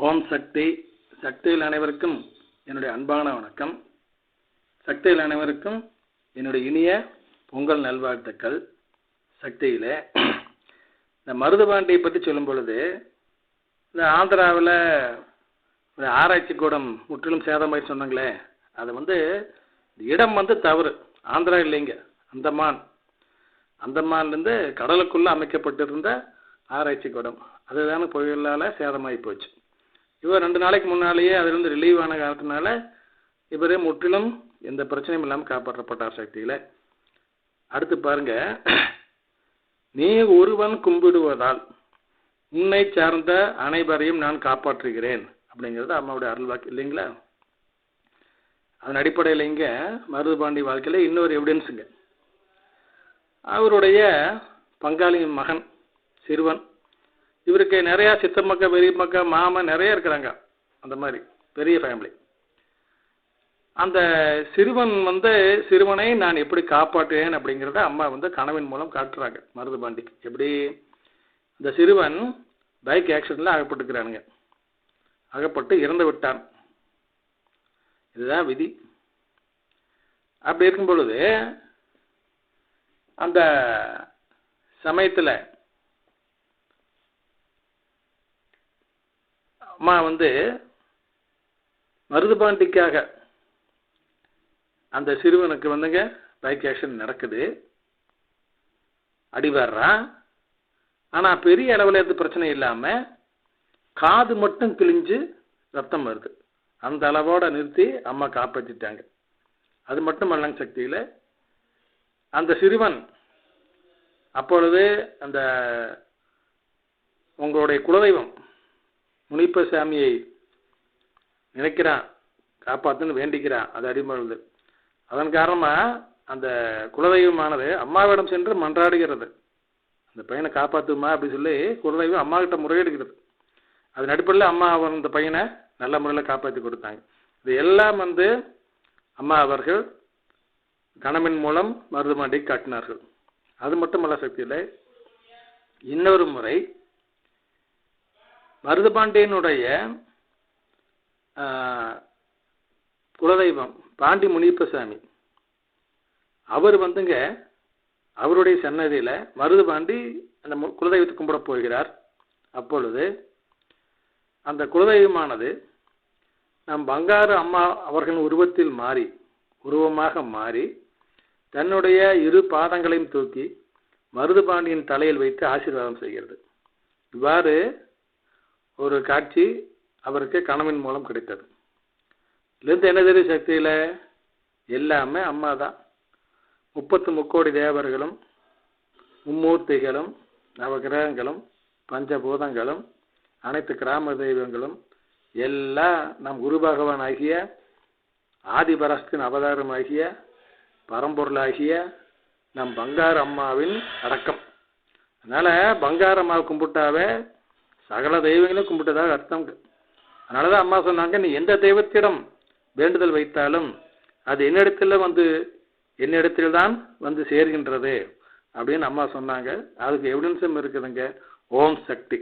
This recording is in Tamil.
ஓம் சக்தி. சக்தியில் அனைவருக்கும் என்னுடைய அன்பான வணக்கம். சக்தியில் அனைவருக்கும் என்னுடைய இனிய பொங்கல் நல்வாழ்த்துக்கள். சக்தியில் இந்த மருதுபாண்டியை பற்றி சொல்லும் பொழுது இந்த ஆந்திராவில் இந்த ஆராய்ச்சி கூடம் முற்றிலும் சேதமாய் சொன்னாங்களே அது வந்து இடம் வந்து தவறு. ஆந்திரா இல்லைங்க. அந்தமான். அந்தமான்லேருந்து கடலுக்குள்ளே அமைக்கப்பட்டிருந்த ஆராய்ச்சி கூடம். அதுதானே புயலால் சேதமாகி போச்சு. இவர் ரெண்டு நாளைக்கு முன்னாலேயே அதிலிருந்து ரிலீவ் ஆன காரணத்தினால இவர் முற்றிலும் எந்த பிரச்சனையும் இல்லாமல் காப்பாற்றப்பட்டார் சக்தியில். அடுத்து பாருங்க. நீ ஒருவன் கும்பிடுவதால் உன்னை சார்ந்த அனைவரையும் நான் காப்பாற்றுகிறேன் அப்படிங்கிறது அம்மாவுடைய அருள் வாக்கு இல்லைங்களா? அதன் அடிப்படையில் இங்கே மருதுபாண்டி வாழ்க்கையில் இன்னொரு எவிடன்ஸுங்க அவருடைய பங்காளியின் மகன் சிறுவன் இவருக்கு நிறையா சித்தமக்க பெரியமக்க மாமன் நிறைய இருக்கிறாங்க. அந்த மாதிரி பெரிய ஃபேமிலி அந்த சிறுவன் வந்து சிறுவனை நான் எப்படி காப்பாற்றுவேன் அப்படிங்கிறத அம்மா வந்து கனவின் மூலம் காட்டுறாங்க மருதுபாண்டிக்கு எப்படி? இந்த சிறுவன் பைக் ஆக்சிடெண்ட்டில் அகப்பட்டுக்கிறானுங்க. அகப்பட்டு இறந்து விட்டான். இதுதான் விதி. அப்படி இருக்கும் பொழுது அந்த சமயத்தில் அம்மா வந்து மருதுபாண்டிக்காக அந்த சிறுவனுக்கு வந்துங்க பைக் ஆக்சிடென்ட் நடக்குது அடிவாடுறான் ஆனால் பெரிய அளவில் எது பிரச்சனை இல்லாமல் காது மட்டும் கிழிஞ்சு ரத்தம் வருது. அந்த அளவோட நிறுத்தி அம்மா காப்பாற்றிட்டாங்க அது மட்டும் அல்லங்க சக்தியில். அந்த சிறுவன் அப்பொழுது அந்த உங்களுடைய குலதெய்வம் முனிப்ப சாமியை நினைக்கிறான் காப்பாற்றுன்னு வேண்டிக்கிறான் அது அடிமழுது அதன் காரணமாக அந்த குலதெய்வமானது அம்மாவிடம் சென்று மன்றாடுகிறது. அந்த பையனை காப்பாற்றுமா அப்படி சொல்லி குலதெய்வம் அம்மா கிட்ட முறையிடுகிறது. அதன் அடிப்படையில் அம்மா அவன் அந்த பையனை நல்ல முறையில் காப்பாற்றி கொடுத்தாங்க. இது எல்லாம் வந்து அம்மா அவர்கள் கணமின் மூலம் மருதுமாண்டி காட்டினார்கள். அது மட்டுமல்ல சக்தியில் இன்னொரு முறை மருதுபாண்டியனுடைய குலதெய்வம் பாண்டி முனியப்பசாமி. அவர் வந்துங்க அவருடைய சன்னதியில் மருதுபாண்டி அந்த குலதெய்வத்தை கும்பிட போகிறார். அப்பொழுது அந்த குலதெய்வமானது நம் பங்காரு அம்மா அவர்களின் உருவத்தில் மாறி உருவமாக மாறி தன்னுடைய இரு பாதங்களையும் தூக்கி மருதுபாண்டியின் தலையில் வைத்து ஆசீர்வாதம் செய்கிறது. இவ்வாறு ஒரு காட்சி அவருக்கு கணவன் மூலம் கிடைத்தது. இதுலேருந்து என்ன தெரியும் சக்தியில்? எல்லாமே அம்மா தான். முப்பத்து முக்கோடி தேவர்களும் மும்மூர்த்திகளும் நவகிரகங்களும் பஞ்சபூதங்களும் அனைத்து கிராம தெய்வங்களும் எல்லாம் நம் குரு பகவான் ஆகிய ஆதிபரஸ்தின் அவதாரம் ஆகிய பரம்பொருளாகிய நம் பங்கார அம்மாவின் அடக்கம். அதனால் பங்கார அம்மாவை கும்பிட்டாவே சகல தெய்வங்களும் கும்பிட்டதாக அர்த்தம். அதனால தான் அம்மா சொன்னாங்க நீ எந்த தெய்வத்திடம் வேண்டுதல் வைத்தாலும் அது என்னிடத்தில் வந்து என்னிடத்தில் தான் வந்து சேர்கின்றது. அப்படின்னு அம்மா சொன்னாங்க. அதுக்கு எவிடன்ஸும் இருக்குதுங்க. ஓம் சக்தி.